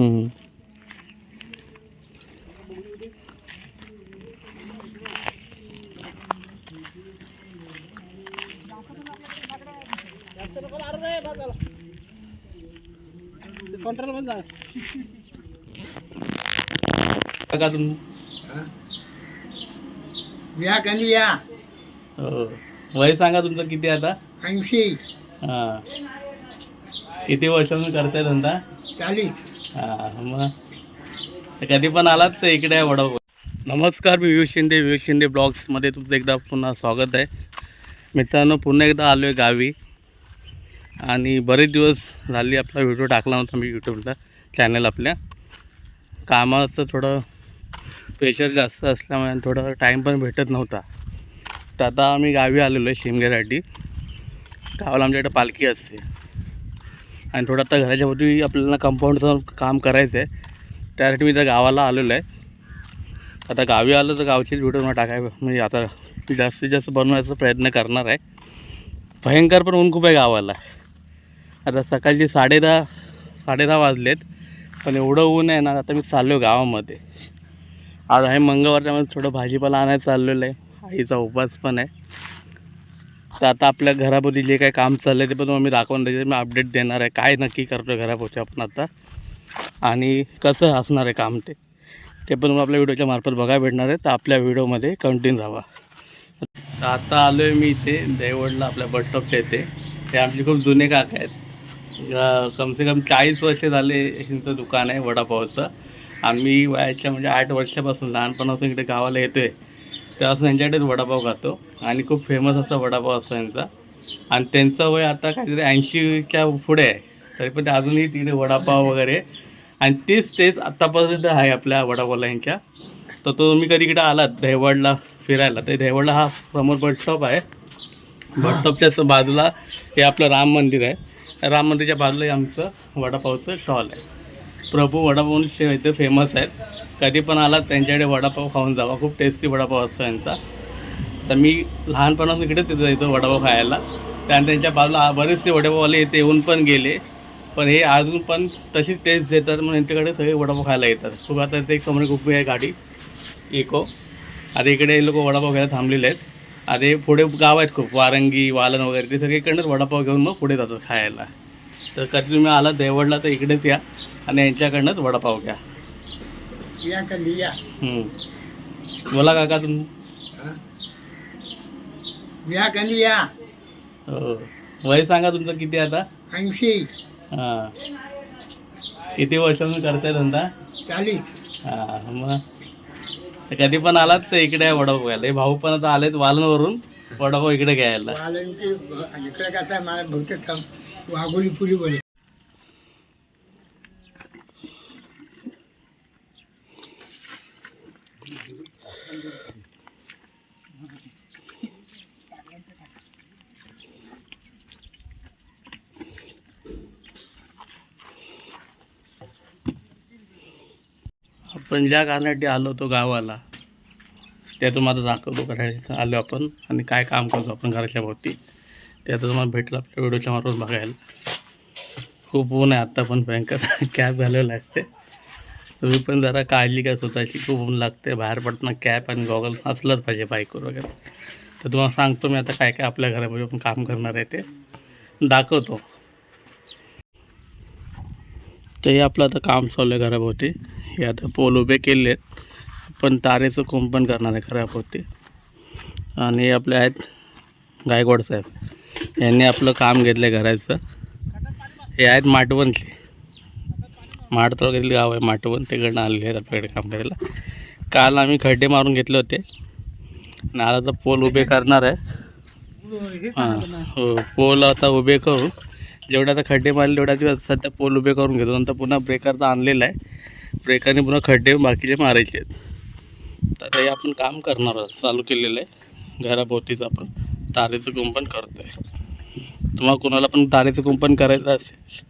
हम्म. काका तुम या खाली या. हो. वय सांगा तुमचं किती आता? ऐंशी. हा. किती वर्षापासून करताय धंदा? चाळीस. हां मग कधी पण आलात तर इकडे आहे वडापाव. नमस्कार मी विवेक शिंदे विवेक शिंदे ब्लॉग्समध्ये तुमचं एकदा पुन्हा स्वागत आहे. मित्रांनो पुन्हा एकदा आलो आहे गावी. आणि बरेच दिवस झाले आपला व्हिडिओ टाकला नव्हता मी यूट्यूबला चॅनल आपल्या. कामाचं थोडं प्रेशर जास्त असल्यामुळे थोडं टाईम पण भेटत नव्हता. तर आता आम्ही गावी आलेलो आहे शिमग्यासाठी. गावाला आमच्याकडे पालखी असते. आणि थोडं आता घराच्या भोवती आपल्याला कंपाऊंडचं काम करायचं आहे त्यासाठी मी त्या गावाला आलेलो आहे. आता गावी आलो तर गावचीच व्हिडिओ मला टाकाय म्हणजे आता जास्तीत जास्त बनवायचा प्रयत्न करणार आहे. भयंकर पण ऊन खूप आहे गावाला. आता सकाळची साडेदहा साडेदहा वाजलेत. पण एवढं ऊन आहे ना आता मी चाललो आहे गावामध्ये. आज आहे मंगळवार त्यामध्ये थोडं भाजीपाला आणायला चाललेलं आहे. आईचा उपवास पण आहे. तर आता आपल्या घराभोवती जे काही काम चाललं आहे ते पण आम्ही दाखवून द्यायचं मी अपडेट देणार आहे. काय नक्की करतो आहे आपण आता. आणि कसं असणार आहे काम ते. ते पण आपल्या व्हिडिओच्या मार्फत बघायला भेटणार आहे. तर आपल्या व्हिडिओमध्ये कंटिन्यू राहा. तर आता आलो आहे मी इथे. देवडला आपल्या बस स्टॉपच्या इथे. ते आमचे खूप जुने काका आहेत. कमसे कम चाळीस वर्ष झाले यांचं दुकान आहे वडापावचं. आम्ही वयाच्या म्हणजे आठ वर्षापासून लहानपणापासून इकडे गावाला येतो आहे तेव्हापासून यांच्याकडेच वडापाव खातो. आणि खूप फेमस असा वडापाव असतो यांचा आणि त्यांचं वय आता काहीतरी ऐंशीच्या पुढे आहे. तरी पण ते अजूनही तिकडे वडापाव वगैरे. आणि तेच तेच आत्तापर्यंत आहे आपल्या वडापावला यांच्या तर तो तुम्ही कधी इकडे आलात? दहिवडला फिरायला. तर दहिवडला हा समोर बस स्टॉप आहे. बस स्टॉपच्या बाजूला हे आपलं राम मंदिर आहे. राम मंदिरच्या बाजूला आमचं वडापावचं स्टॉल आहे. प्रभू वडापाव शे- इथे फेमस आहेत. कधी पण आलात त्यांच्याकडे वडापाव खाऊन जावा. खूप टेस्टी वडापाव असतो यांचा. तर मी लहानपणापासून इकडे तिथं जायचो वडापाव खायला. त्यानंतर त्यांच्या बाजूला बरेचसे वडापाववाले इथे येऊन पण गेले. पण हे अजून पण तशीच टेस्ट देतात म्हणून यांच्याकडे सगळे वडापाव खायला येतात. खूप आता इथे एक समोर खूप आहे गाडी. इको. आता इकडे लोक वडापाव घ्यायला थांबलेले आहेत. आता पुढे गाव आहेत खूप. वारंगी वालन वगैरे ते सगळे इकडनंच वडापाव घेऊन मग पुढे जातात खायला. तर कधी तुम्ही आला देवडला तर इकडेच या आणि यांच्याकडनंच वडापाव घ्या. या या? हम्म. बोला काका तुम हा? या या? हो. वय सांगा तुमचं किती आता? ऐंशी. हां. किती वर्षापासून करताय धंदा? चाळीस. हां मग. तर कधी पण आलात तर इकडे आहे वडापाव घ्यायला. हे भाऊ पण आता आलेत वालनवरून. वडापाव इकडे घ्यायला. इकडे कसं आहे? मला बहुतेक थांब. वाघोली पुली बोले आपण ज्या कारणासाठी आलो होतो गावाला ते तुम्हाला दाखवतो करायला आलो आपण आणि काय काम करतो आपण घराच्या भोवती. ते आता तुम्हाला भेटलं आपल्या व्हिडिओच्या मार्फत बघायला. खूप ऊन आहे आत्ता पण भयंकर. कॅप घालावी लागते तुम्ही पण जरा काळजी घ्या स्वतःची. खूप ऊन लागते बाहेर पडताना कॅप आणि गॉगल असलंच पाहिजे बाईकवर वगैरे. तर तुम्हाला सांगतो मी आता काय काय आपल्या घरामध्ये आपण काम करणार आहे ते. दाखवतो. तर हे आपलं आता काम चालू आहे घराभोवती. हे आता पोल उभे केले आहेत. पण तारेचं कुंपण करणार आहे घराभोवती. आणि हे आपले आहेत गायकवाड साहेब. यांनी आपलं काम घेतलं आहे घराचं. हे आहेत माटवणचे माठ तालुक्यातील गाव आहे माटवण तिकडनं आलेले आहेत आपल्याकडे काम करायला. काल आम्ही खड्डे मारून घेतले होते. आणि पोल उभे करणार आहे. हां हो पोल आता उभे करू. जेवढे आता खड्डे मारले तेवढ्या दिवस सध्या पोल उभे करून घेतो. नंतर पुन्हा ब्रेकर तर आणलेला आहे. ब्रेकरने पुन्हा खड्डे बाकीचे मारायचे आहेत. तर ते आपण काम करणार आहोत. चालू केलेलं आहे. घराभोवतीच आपण. तारेचं कुंपण करतो आहे तुम्हाला कोणाला पण तारेचं कुंपण करायचं असेल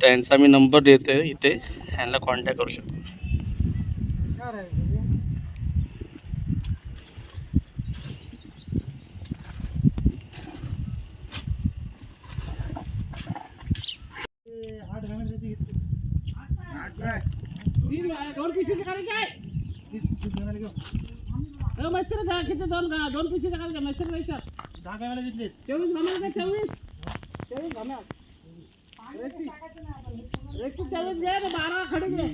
त्यांचा मी नंबर देतो आहे इथे ह्यांना कॉन्टॅक्ट करू शकतो. दोन पिशीचं करायचे आहे. अरे मस्तर दोन पिशीचं करायचं पिशीचे मस्तर द्यायचं चोवीस घाम्या का चोवीस. चोवीस घाम्या रेती. रेती चोवीस घे आणि बारा खडी घे.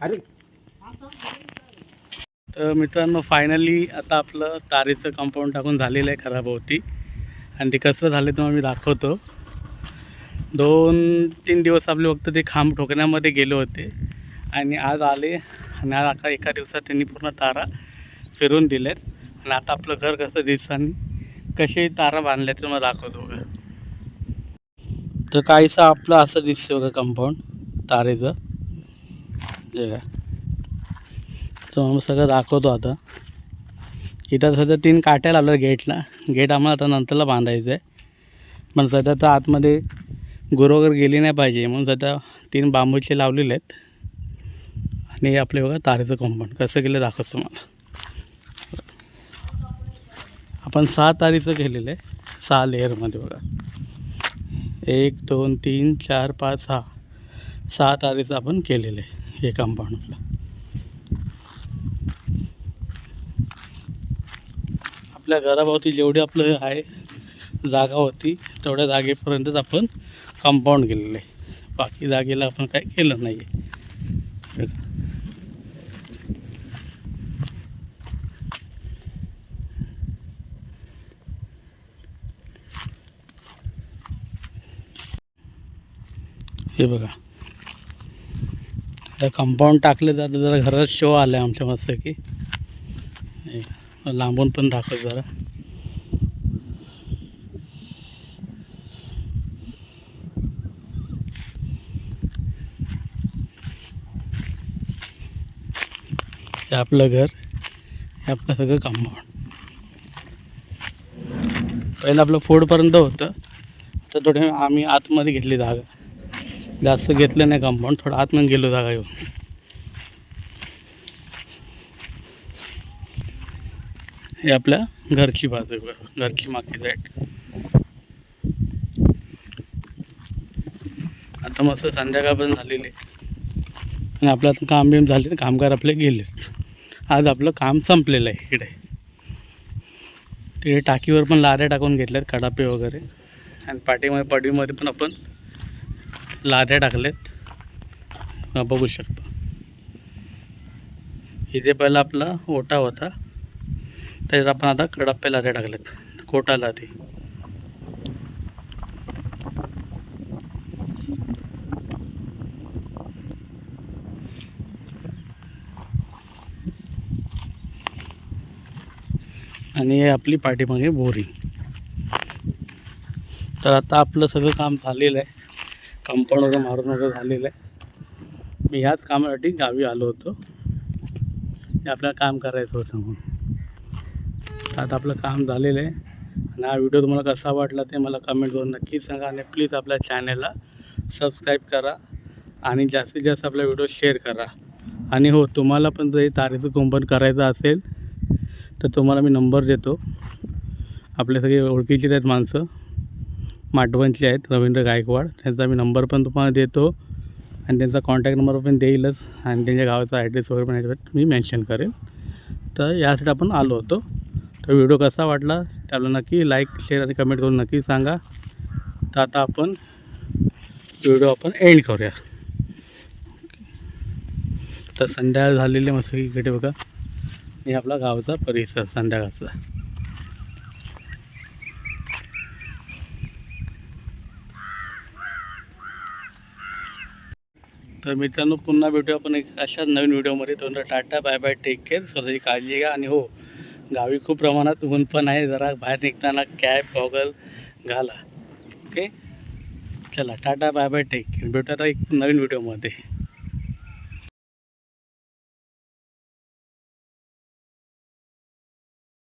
अरे. तर मित्रांनो फायनली आता आपलं तारेचं कंपाऊंड टाकून झालेलं आहे खराबवती होती आणि ते कसं झालं तुम्हाला मी दाखवतो. दोन तीन दिवस आपले फक्त ते खांब ठोकण्यामध्ये गेले होते. आणि आज आले आणि आज आता एका दिवसात त्यांनी पूर्ण तारा फिरून दिल्यात आणि आता आपलं घर कसं दिसतं कसे तारा बांधल्या ते मला दाखवतो बघा. तर काहीसं आपलं असं दिसतं बघा कंपाऊंड तारेचं. जे काय. तर आम्ही सगळं दाखवतो आता. इथं सध्या तीन काट्या लावल्या गेटला. गेट आम्हाला आता नंतरला बांधायचं आहे पण सध्या तर आतमध्ये गुरु वगैरे गेली नाही पाहिजे. म्हणून सध्या तीन बांबूचे लावलेले आहेत. आणि आपले बघा तारेचं कंपाऊंड कसं केलं दाखवतो तुम्हाला. आपण सहा तारीचं केलेलं आहे. सहा लेअरमध्ये बघा. एक दोन तीन चार पाच सहा. सहा तारीचं आपण केलेलं आहे. हे कंपाऊंड आपलं. आपल्या घराभोवती जेवढी आपलं आहे जागा होती तेवढ्या जागेपर्यंतच आपण कंपाऊंड केलेलं आहे. बाकी जागेला आपण काय केलं नाही आहे हे बघा. आता कंपाऊंड टाकलं तर जरा घरात शो आला आहे आमच्या मस्त की लांबून पण दाखव जरा. हे आपलं घर हे आपलं सगळं कंपाऊंड पहिलं आपलं फोडपर्यंत होतं. तर थोडे आम्ही आतमध्ये घेतली जागा. जास्त घेतलं नाही कंपाऊंड थोडं आतमध्ये गेलो जागा येऊन हे आपल्या घरची बाजू घरची मागची साईड आता मस्त संध्याकाळ पण झालेली आणि आपलं आता काम बिम झाले कामगार आपले गेलेत. आज आपलं काम संपलेलं आहे इकडे. तिकडे टाकीवर पण लाऱ्या टाकून घेतल्यात कडापे वगैरे. आणि पाठीमध्ये पडवीमध्ये पण आपण लाद्या टाकल्यात बघू शकतो. इथे पहिला आपला ओटा होता. त्याच्यात आपण आता कडाप्पे लाद्या टाकल्यात कोटा लादी. आणि आपली पाठीमागे बोरिंग तर आता आपलं सगळं काम झालेलं आहे. कंपाऊंड वगैरे मारून वगैरे झालेलं आहे. मी ह्याच कामासाठी गावी आलो होतो. हे आपल्याला काम करायचं होतं म्हणून. तर आता आपलं काम झालेलं आहे. आणि हा व्हिडिओ तुम्हाला कसा वाटला ते मला कमेंट करून नक्की सांगा आणि प्लीज आपल्या चॅनलला सबस्क्राईब करा आणि जास्तीत जास्त आपला व्हिडिओ शेअर करा. आणि हो तुम्हाला पण जर तारेचं कुंपण करायचं असेल तर तुम्हाला मी नंबर देतो. आपले सगळे ओळखीचे आहेत माणसं. माटवणचे आहेत रवींद्र गायकवाड. त्यांचा मी नंबर पण तुम्हाला देतो आणि त्यांचा कॉन्टॅक्ट नंबर पण देईलच आणि त्यांच्या गावाचा ॲड्रेस वगैरे पण याच्यावर मी मेन्शन करेन. तर यासाठी आपण आलो होतो. तर व्हिडिओ कसा वाटला त्याला नक्की लाईक शेअर आणि कमेंट करून नक्की सांगा. तर आता आपण व्हिडिओ आपण एंड करूया. तर संध्याकाळ झालेली मस्त इकडे बघा. हे आपला गावचा परिसर संध्याकाळचा. तर मित्रांनो पुन्हा भेटू आपण एक अशाच नवीन व्हिडिओमध्ये. तोंड tata bye bye take care स्वतःची काळजी घ्या. आणि हो गावी खूप प्रमाणात ऊन पण आहे. जरा बाहेर निघताना कॅप गॉगल घाला. ओके चला tata bye bye take care भेटू आता एक नवीन व्हिडिओमध्ये.